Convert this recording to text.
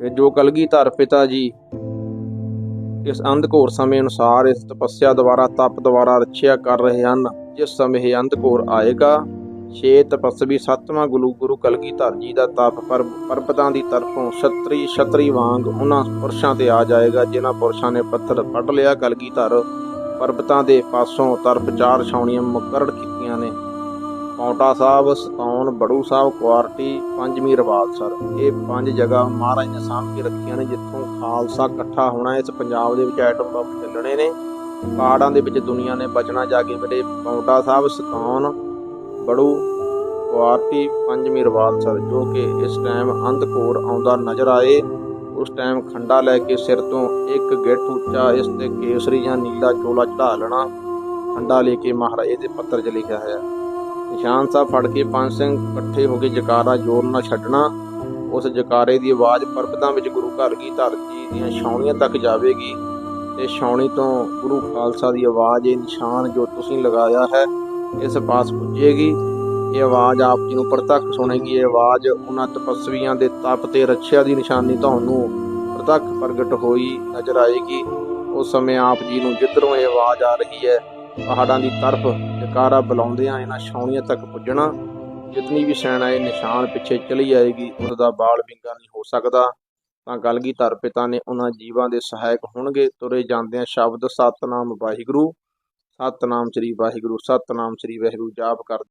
ਕਿ ਜੋ ਕਲਗੀਧਰ ਪਿਤਾ ਜੀ, ਇਸ ਅੰਧਕੋਰ ਸਮੇਂ ਅਨੁਸਾਰ ਇਸ ਤਪੱਸਿਆ ਦੁਆਰਾ, ਤਪ ਦੁਆਰਾ ਰੱਖਿਆ ਕਰ ਰਹੇ ਹਨ। ਜਿਸ ਸਮੇਂ ਇਹ ਅੰਧਕੋਰ ਆਏਗਾ, ਛੇ ਤਪਸਵੀ ਸੱਤਵਾਂ ਗੁਰੂ ਗੁਰੂ ਕਲਗੀਧਰ ਜੀ ਦਾ ਤਪ ਪਰਬ, ਪਰਬਤਾਂ ਦੀ ਤਰਫੋਂ ਛਤਰੀ ਛਤਰੀ ਵਾਂਗ ਉਹਨਾਂ ਪੁਰਸ਼ਾਂ ਤੇ ਆ ਜਾਏਗਾ, ਜਿਨ੍ਹਾਂ ਪੁਰਸ਼ਾਂ ਨੇ ਪੱਥਰ ਪੱਟ ਲਿਆ। ਕਲਗੀਧਰ ਪਰਬਤਾਂ ਦੇ ਪਾਸੋਂ ਤਰਫ ਚਾਰ ਛਾਉਣੀਆਂ ਮੁਕਰੜ ਕੀਤੀਆਂ ਨੇ। ਪੌਂਟਾ ਸਾਹਿਬ ਸਤੌਨ ਬੜੂ ਸਾਹਿਬ, ਕੁਆਰਟੀ, ਪੰਜਵੀਂ ਰਵਾਲਸਰ ਇਹ ਪੰਜ ਜਗ੍ਹਾ ਮਹਾਰਾਜ ਨੇ ਸਾਂਭ ਕੇ ਰੱਖੀਆਂ ਨੇ, ਜਿੱਥੋਂ ਖਾਲਸਾ ਇਕੱਠਾ ਹੋਣਾ ਇਸ ਪੰਜਾਬ ਦੇ ਵਿੱਚ ਐਟਮ ਬੰਬ ਚੱਲਣੇ ਨੇ। ਪਹਾੜਾਂ ਦੇ ਵਿੱਚ ਦੁਨੀਆ ਨੇ ਬਚਣਾ, ਜਾ ਕੇ ਮੇਰੇ ਪੌਂਟਾ ਸਾਹਿਬ ਸਤੌਨ ਬੜੂ, ਕੁਆਰਟੀ, ਪੰਜਵੀਂ ਰਵਾਲਸਰ ਜੋ ਕਿ ਇਸ ਟਾਈਮ ਅੰਧਕੋਰ ਆਉਂਦਾ ਨਜ਼ਰ ਆਏ। ਉਸ ਟਾਈਮ ਖੰਡਾ ਲੈ ਕੇ ਸਿਰ ਤੋਂ ਇੱਕ ਗਿੱਠ ਉੱਚਾ ਇਸ ਤੇ ਕੇਸਰੀ ਜਾਂ ਨੀਲਾ ਚੋਲਾ ਚੜਾ ਲੈਣਾ। ਖੰਡਾ ਲੈ ਕੇ ਮਹਾਰਾਜ ਦੇ ਪੱਤਰ 'ਚ ਲਿਖਿਆ ਹੋਇਆ ਨਿਸ਼ਾਨ ਸਾਹਿਬ ਫੜ ਕੇ ਪੰਜ ਸਿੰਘ ਇਕੱਠੇ ਹੋ ਕੇ ਜਕਾਰਾ ਜ਼ੋਰ ਨਾਲ ਛੱਡਣਾ, ਉਸ ਜਕਾਰੇ ਦੀ ਆਵਾਜ਼ ਪਰਬਤਾਂ ਵਿੱਚ ਗੁਰੂ ਘਰ ਕੀ ਧਰਤੀ ਦੀਆਂ ਛਾਉਣੀਆਂ ਤੱਕ ਜਾਵੇਗੀ ਤੇ ਛਾਉਣੀ ਤੋਂ ਗੁਰੂ ਖਾਲਸਾ ਦੀ ਆਵਾਜ਼, ਇਹ ਨਿਸ਼ਾਨ ਜੋ ਤੁਸੀਂ ਲਗਾਇਆ ਹੈ, ਇਸ ਪਾਸ ਪੁੱਜੇਗੀ। ਇਹ ਆਵਾਜ਼ ਆਪ ਜੀ ਨੂੰ ਪ੍ਰਤੱਖ ਸੁਣੇਗੀ। ਇਹ ਆਵਾਜ਼ ਉਹਨਾਂ ਤਪਸਵੀਆਂ ਦੇ ਤਪ ਤੇ ਰੱਖਿਆ ਦੀ ਨਿਸ਼ਾਨੀ ਤੁਹਾਨੂੰ ਪ੍ਰਤੱਖ ਪ੍ਰਗਟ ਹੋਈ ਨਜ਼ਰ ਆਏਗੀ। ਉਸ ਸਮੇਂ ਆਪ ਜੀ ਨੂੰ ਜਿੱਧਰੋਂ ਇਹ ਆਵਾਜ਼ ਆ ਰਹੀ ਹੈ ਪਹਾੜਾਂ ਦੀ ਤਰਫ ਜਕਾਰਾ ਬੁਲਾਉਂਦਿਆਂ ਇਹਨਾਂ ਛਾਉਣੀਆਂ ਤੱਕ ਪੁੱਜਣਾ, ਜਿਤਨੀ ਵੀ ਸੈਨਾ ਇਹ ਨਿਸ਼ਾਨ ਪਿੱਛੇ ਚਲੀ ਜਾਏਗੀ ਉਸ ਦਾ ਬਾਲ ਵਿੰਗਾ ਨਹੀਂ ਹੋ ਸਕਦਾ। ਤਾਂ ਕਲਗੀਧਰ ਪਿਤਾ ਨੇ ਉਹਨਾਂ ਜੀਵਾਂ ਦੇ ਸਹਾਇਕ ਹੋਣਗੇ? ਤੁਰੇ ਜਾਂਦਿਆਂ ਸ਼ਬਦ ਸਤਨਾਮ ਵਾਹਿਗੁਰੂ, ਸਤਨਾਮ ਸ੍ਰੀ ਵਾਹਿਗੁਰੂ, ਸਤਨਾਮ ਸ੍ਰੀ ਵਾਹਿਗੁਰੂ ਜਾਪ ਕਰ